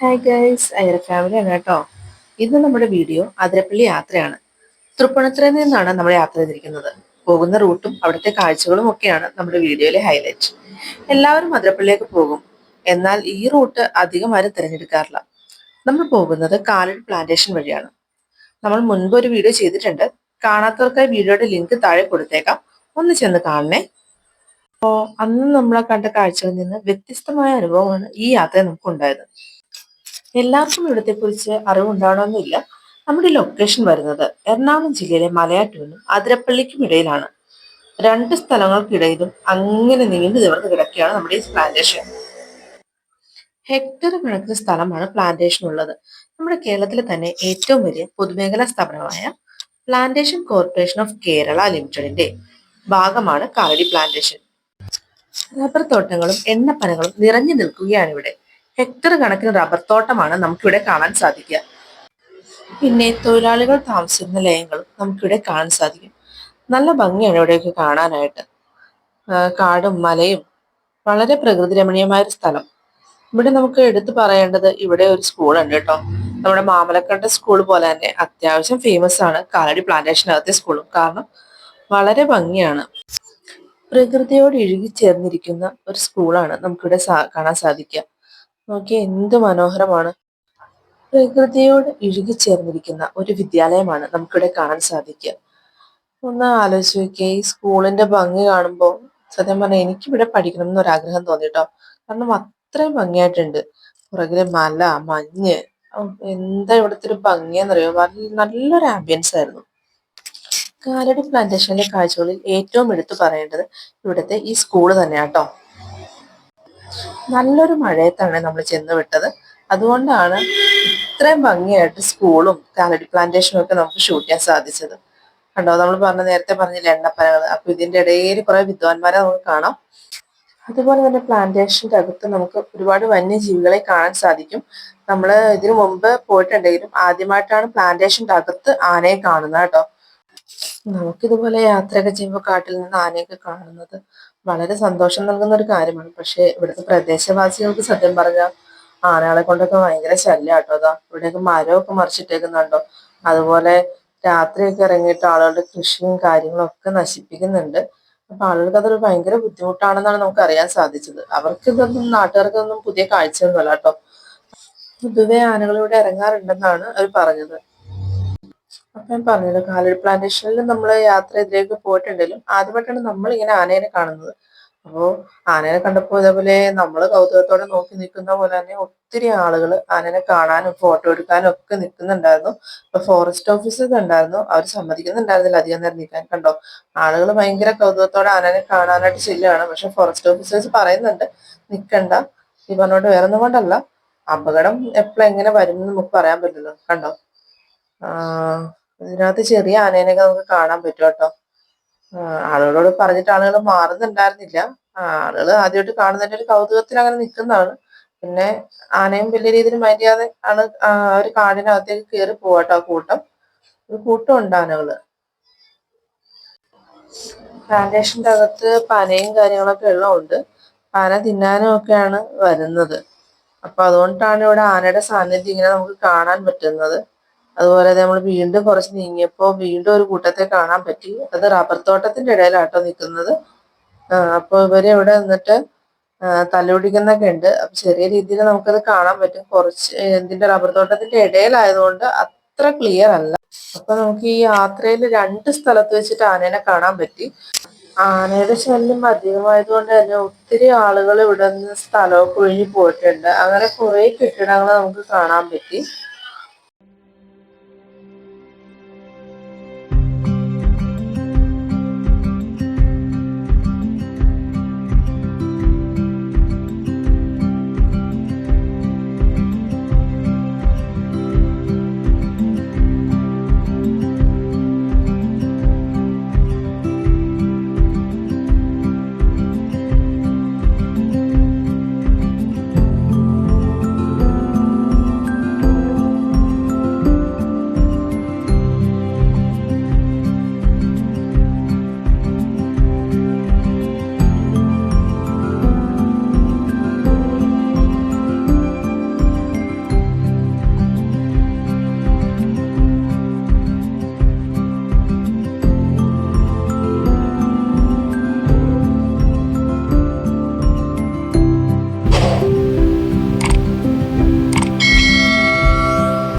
Hi guys അയർ ഫാമിലിയാണ് കേട്ടോ. ഇന്ന് നമ്മുടെ വീഡിയോ അതിരപ്പള്ളി യാത്രയാണ്. തൃപ്പൂണിത്തുറയിൽ നിന്നാണ് നമ്മൾ യാത്ര ചെയ്തിരിക്കുന്നത്. പോകുന്ന റൂട്ടും അവിടുത്തെ കാഴ്ചകളും ഒക്കെയാണ് നമ്മുടെ വീഡിയോയിലെ ഹൈലൈറ്റ് എല്ലാവരും അതിരപ്പള്ളിലേക്ക് പോകും. എന്നാൽ ഈ റൂട്ട് അധികം ആരും തിരഞ്ഞെടുക്കാറില്ല. നമ്മൾ പോകുന്നത് കാലടി പ്ലാന്റേഷൻ വഴിയാണ്. നമ്മൾ മുൻപ് ഒരു വീഡിയോ ചെയ്തിട്ടുണ്ട്. കാണാത്തവർക്കായി വീഡിയോയുടെ ലിങ്ക് താഴെ കൊടുത്തേക്കാം. ഒന്ന് ചെന്ന് കാണണേ. അപ്പോ അന്ന് നമ്മളെ കണ്ട കാഴ്ചകളിൽ നിന്ന് വ്യത്യസ്തമായ അനുഭവമാണ് ഈ യാത്ര നമുക്ക് ഉണ്ടായത് എല്ലാവർക്കും ഇവിടത്തെ കുറിച്ച് അറിവുണ്ടാവണമെന്നില്ല. നമ്മുടെ ലൊക്കേഷൻ വരുന്നത് എറണാകുളം ജില്ലയിലെ മലയാറ്റൂരിനും അതിരപ്പള്ളിക്കും ഇടയിലാണ്. രണ്ട് സ്ഥലങ്ങൾക്കിടയിലും അങ്ങനെ നീണ്ടു നിവർന്ന് കിടക്കുകയാണ് നമ്മുടെ ഈ പ്ലാന്റേഷൻ ഹെക്ടർ കണക്കിന് സ്ഥലമാണ് പ്ലാന്റേഷൻ ഉള്ളത്. നമ്മുടെ കേരളത്തിലെ തന്നെ ഏറ്റവും വലിയ പൊതുമേഖലാ സ്ഥാപനമായ പ്ലാന്റേഷൻ കോർപ്പറേഷൻ ഓഫ് കേരള ലിമിറ്റഡിന്റെ ഭാഗമാണ് കാലടി പ്ലാന്റേഷൻ റബ്ബർ തോട്ടങ്ങളും എണ്ണപ്പനകളും നിറഞ്ഞു നിൽക്കുകയാണ് ഇവിടെ. ഹെക്ടർ കണക്കിന് റബ്ബർ തോട്ടമാണ് നമുക്കിവിടെ കാണാൻ സാധിക്കുക. പിന്നെ തൊഴിലാളികൾ താമസിക്കുന്ന ലയങ്ങളും നമുക്കിവിടെ കാണാൻ സാധിക്കും. നല്ല ഭംഗിയാണ് ഇവിടെയൊക്കെ കാണാനായിട്ട്. കാടും മലയും വളരെ പ്രകൃതി രമണീയമായ ഒരു സ്ഥലം. ഇവിടെ നമുക്ക് എടുത്തു പറയേണ്ടത് ഇവിടെ ഒരു സ്കൂളുണ്ട് കേട്ടോ. നമ്മുടെ മാമലക്കണ്ട സ്കൂൾ പോലെ തന്നെ അത്യാവശ്യം ഫേമസ് ആണ്. കാലടി പ്ലാന്റേഷനകത്തെ സ്കൂളും. കാരണം വളരെ ഭംഗിയാണ്. പ്രകൃതിയോട് ഇഴുകിച്ചേർന്നിരിക്കുന്ന ഒരു സ്കൂളാണ് നമുക്കിവിടെ സാ- കാണാൻ സാധിക്കുക. നോക്കിയേ എന്ത് മനോഹരമാണ്. പ്രകൃതിയോട് ഇഴുകിച്ചേർന്നിരിക്കുന്ന ഒരു വിദ്യാലയമാണ് നമുക്കിവിടെ കാണാൻ സാധിക്കുക. ഒന്ന് ആലോചിച്ച് നോക്കിയാൽ ഈ സ്കൂളിന്റെ ഭംഗി കാണുമ്പോൾ സത്യം പറഞ്ഞാൽ എനിക്കിവിടെ പഠിക്കണം എന്നൊരാഗ്രഹം തോന്നി കേട്ടോ കാരണം അത്രയും ഭംഗിയായിട്ടുണ്ട്. പുറകിലെ മല മഞ്ഞ് എന്താ ഇവിടുത്തെ ഒരു ഭംഗിയെന്നറിയോ? നല്ലൊരു ആംബിയൻസ് ആയിരുന്നു. കാലടി പ്ലാന്റേഷനിലെ കാഴ്ചകളിൽ ഏറ്റവും എടുത്തു പറയേണ്ടത് ഇവിടുത്തെ ഈ സ്കൂൾ തന്നെയാട്ടോ. നല്ലൊരു മഴയത്താണ് നമ്മൾ ചെന്ന് വിട്ടത്. അതുകൊണ്ടാണ് ഇത്രയും ഭംഗിയായിട്ട് സ്കൂളും കാലടി പ്ലാന്റേഷനും ഒക്കെ നമുക്ക് ഷൂട്ട് ചെയ്യാൻ സാധിച്ചത്. കണ്ടോ നമ്മൾ പറഞ്ഞ നേരത്തെ പറഞ്ഞില്ല എണ്ണപ്പനകൾ അപ്പൊ ഇതിന്റെ ഇടയിൽ കുറെ വിദ്വാൻമാരെ നമുക്ക് കാണാം. അതുപോലെ തന്നെ പ്ലാന്റേഷന്റെ അകത്ത് നമുക്ക് ഒരുപാട് വന്യജീവികളെ കാണാൻ സാധിക്കും. നമ്മൾ ഇതിനു മുമ്പ് പോയിട്ടുണ്ടെങ്കിലും ആദ്യമായിട്ടാണ് പ്ലാന്റേഷന്റെ അകത്ത് ആനയെ കാണുന്നത് കേട്ടോ. നമുക്കിതുപോലെ യാത്രയൊക്കെ ചെയ്യുമ്പോൾ കാട്ടിൽ നിന്ന് ആനയൊക്കെ കാണുന്നത് വളരെ സന്തോഷം നൽകുന്ന ഒരു കാര്യമാണ്. പക്ഷേ ഇവിടുത്തെ പ്രദേശവാസികൾക്ക് സത്യം പറഞ്ഞാൽ ആനകളെ കൊണ്ടൊക്കെ ഭയങ്കര ശല്യം കേട്ടോ അതാ ഇവിടെയൊക്കെ മരമൊക്കെ മറിച്ചിട്ടേക്കുന്നുണ്ടോ. അതുപോലെ രാത്രിയൊക്കെ ഇറങ്ങിയിട്ട് ആളുകളുടെ കൃഷിയും കാര്യങ്ങളും ഒക്കെ നശിപ്പിക്കുന്നുണ്ട്. അപ്പൊ ആളുകൾക്ക് അതൊരു ഭയങ്കര ബുദ്ധിമുട്ടാണെന്നാണ് നമുക്ക് അറിയാൻ സാധിച്ചത്. അവർക്ക് ഇതൊന്നും നാട്ടുകാർക്കൊന്നും പുതിയ കാഴ്ചയൊന്നുമല്ല കേട്ടോ. പൊതുവെ ആനകളിവിടെ ഇറങ്ങാറുണ്ടെന്നാണ് അവർ പറഞ്ഞത്. ഞാൻ പറഞ്ഞല്ലോ കാലടി പ്ലാന്റേഷനിൽ നമ്മൾ യാത്ര ഇതിലേക്ക് പോയിട്ടുണ്ടെങ്കിലും ആദ്യമായിട്ടാണ് നമ്മൾ ഇങ്ങനെ ആനേനെ കാണുന്നത്. അപ്പോ ആനേനെ കണ്ടപ്പോൾ ഇതേപോലെ നമ്മൾ കൗതുകത്തോടെ നോക്കി നിൽക്കുന്ന പോലെ തന്നെ ഒത്തിരി ആളുകൾ ആനേനെ കാണാനും ഫോട്ടോ എടുക്കാനും ഒക്കെ നിൽക്കുന്നുണ്ടായിരുന്നു. ഇപ്പൊ ഫോറസ്റ്റ് ഓഫീസർ ഉണ്ടായിരുന്നു. അവർ സമ്മതിക്കുന്നുണ്ടായിരുന്നില്ല അധികം നേരം നിൽക്കാൻ. കണ്ടോ? ആളുകൾ ഭയങ്കര കൗതുകത്തോടെ ആനേനെ കാണാനായിട്ട് ചെല്ലുകയാണ്. പക്ഷെ ഫോറസ്റ്റ് ഓഫീസേഴ്സ് പറയുന്നുണ്ട് നിൽക്കണ്ട ഈ പറഞ്ഞോട്ട് വേറെ ഒന്നും കൊണ്ടല്ല. അപകടം എപ്പോഴെങ്ങനെ വരും എന്ന് നമുക്ക് പറയാൻ പറ്റില്ല കണ്ടോ? ഇതിനകത്ത് ചെറിയ ആനേനെയൊക്കെ നമുക്ക് കാണാൻ പറ്റും കേട്ടോ. ആളുകളോട് പറഞ്ഞിട്ട് ആളുകൾ മാറുന്നുണ്ടായിരുന്നില്ല. ആളുകൾ ആദ്യമായിട്ട് കാണുന്നതിന്റെ ഒരു കൗതുകത്തിൽ അങ്ങനെ നിൽക്കുന്നതാണ്. പിന്നെ ആനയും വലിയ രീതിയിൽ ചെയ്യാതെ ആണ് ഒരു കാടിനകത്തേക്ക് കയറി പോവാട്ടോ ആ കൂട്ടം. ഒരു കൂട്ടം ഉണ്ട് ആനകൾ. പ്ലാന്റേഷന്റെ അകത്ത് പനയും കാര്യങ്ങളൊക്കെ ഉള്ളതുകൊണ്ട് പന തിന്നാനും ഒക്കെയാണ് വരുന്നത്. അപ്പൊ അതുകൊണ്ടാണ് ഇവിടെ ആനയുടെ സാന്നിധ്യം ഇങ്ങനെ നമുക്ക് കാണാൻ പറ്റുന്നത്. അതുപോലെ നമ്മൾ വീണ്ടും കുറച്ച് നീങ്ങിയപ്പോൾ വീണ്ടും ഒരു കൂട്ടത്തെ കാണാൻ പറ്റി. അത് റബ്ബർ തോട്ടത്തിന്റെ ഇടയിലാട്ടോ നിൽക്കുന്നത് അപ്പോൾ ഇവരെ ഇവിടെ നിന്നിട്ട് ആ, ഉണ്ട്. അപ്പൊ ചെറിയ രീതിയിൽ നമുക്കത് കാണാൻ പറ്റും. കുറച്ച് എന്തിന്റെ റബ്ബർ തോട്ടത്തിന്റെ ഇടയിലായതുകൊണ്ട് അത്ര ക്ലിയർ അല്ല. അപ്പൊ നമുക്ക് ഈ യാത്രയിൽ രണ്ട് സ്ഥലത്ത് വെച്ചിട്ട് ആനേനെ കാണാൻ പറ്റി. ആനയുടെ ശല്യം അധികമായതുകൊണ്ട് തന്നെ ഒത്തിരി ആളുകൾ ഇവിടെ നിന്ന് സ്ഥലമൊക്കെ ഒഴിഞ്ഞു പോയിട്ടുണ്ട്. അങ്ങനെ കുറെ കെട്ടിടങ്ങൾ നമുക്ക് കാണാൻ പറ്റി.